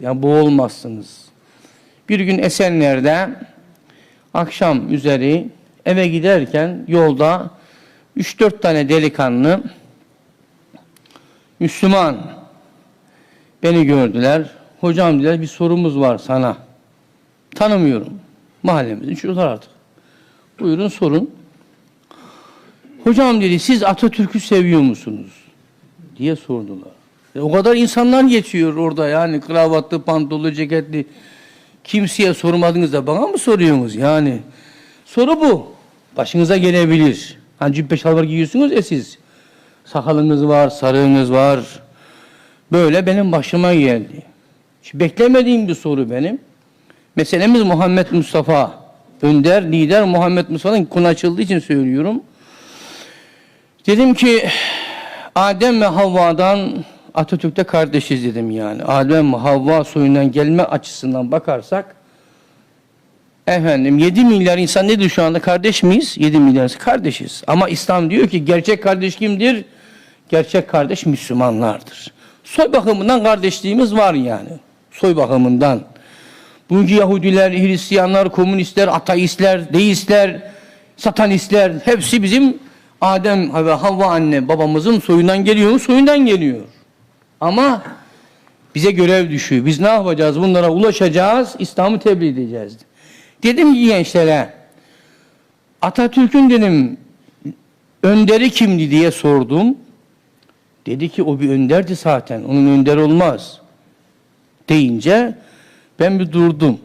Yani boğulmazsınız. Bir gün Esenler'de akşam üzeri eve giderken yolda 3-4 tane delikanlı Müslüman beni gördüler. Hocam dediler bir sorumuz var sana. Tanımıyorum. Mahallemizin çocuklar artık. Buyurun sorun. Hocam dedi siz Atatürk'ü seviyor musunuz? diye sordular. E, o kadar insanlar geçiyor orada yani kravatlı, pantollu, ceketli. Kimseye sormadınız da bana mı soruyorsunuz yani? Soru bu. Başınıza gelebilir. Hani cübbe şalvar giyiyorsunuz ya siz. Sakalınız var, sarığınız var. Böyle benim başıma geldi. Hiç beklemediğim bir soru benim. Meselemiz Muhammed Mustafa. Önder, lider Muhammed Mustafa'nın konu açıldığı için söylüyorum. Dedim ki Adem ve Havva'dan Atatürk'te kardeşiz dedim yani. Adem Havva soyundan gelme açısından bakarsak efendim 7 milyar insan nedir şu anda kardeş miyiz? 7 milyar kardeşiz. Ama İslam diyor ki gerçek kardeş kimdir? Gerçek kardeş Müslümanlardır. Soy bakımından kardeşliğimiz var yani. Soy bakımından. Bugünkü Yahudiler, Hristiyanlar, komünistler, ateistler, deistler, satanistler hepsi bizim Adem ve Havva anne babamızın soyundan geliyor mu? Soyundan geliyor. Ama bize görev düşüyor. Biz ne yapacağız? Bunlara ulaşacağız, İslam'ı tebliğ edeceğiz. Dedim ki gençlere, Atatürk'ün dedim önderi kimdi diye sordum. Dedi ki o bir önderdi zaten. Onun önder olmaz. Deyince ben bir durdum.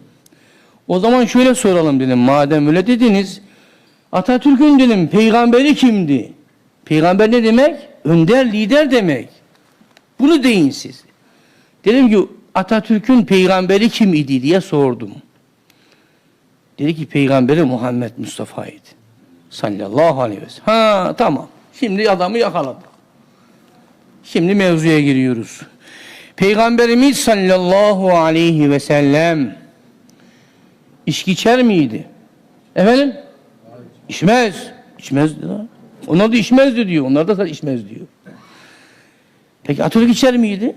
O zaman şöyle soralım dedim. Madem öyle dediniz. Atatürk'ün dedim peygamberi kimdi? Peygamber ne demek? Önder, lider demek. Bunu deyin siz. Dedim ki Atatürk'ün peygamberi kim idi diye sordum. Dedi ki peygamberi Muhammed Mustafa'ydı. Sallallahu aleyhi ve sellem. Ha tamam. Şimdi adamı yakaladık. Şimdi mevzuya giriyoruz. Peygamberimiz sallallahu aleyhi ve sellem içki içer miydi? Efendim? İçmez. İçmez diyor. Onlar da içmezdi diyor. Onlar da içmez diyor. Peki Atatürk içer miydi?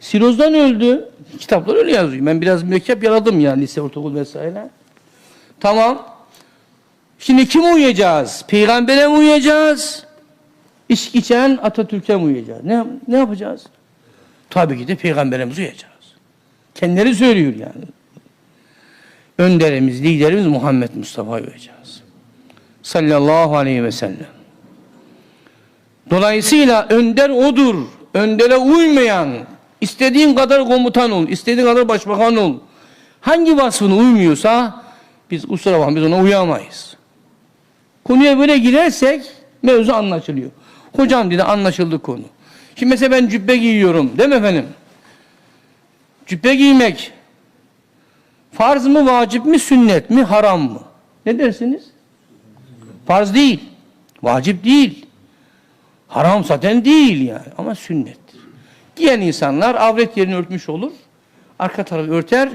Sirozdan öldü. Kitaplar öyle yazıyor. Ben biraz mürekkep yaradım yani lise, ortaokul vesaire. Tamam. Şimdi kim uyuyacağız? Peygamber'e mi uyuyacağız? İçki içen Atatürk'e mi uyuyacağız? Ne, ne yapacağız? Tabii ki de Peygamberimize uyuyacağız. Kendileri söylüyor yani. Önderimiz, liderimiz Muhammed Mustafa'ya uyacağız. Sallallahu aleyhi ve sellem. Dolayısıyla önder odur. Öndere uymayan, istediğin kadar komutan ol, istediğin kadar başbakan ol. Hangi vasfına uymuyorsa biz kusura bakma biz ona uyamayız. Konuya böyle girersek mevzu anlaşılıyor. Hocam dedi anlaşıldı konu. Şimdi mesela ben cübbe giyiyorum değil mi efendim? Cübbe giymek farz mı, vacip mi, sünnet mi, haram mı? Ne dersiniz? Farz değil. Vacip değil. Haram zaten değil yani ama sünnettir. Giyen insanlar avret yerini örtmüş olur. Arka tarafı örter.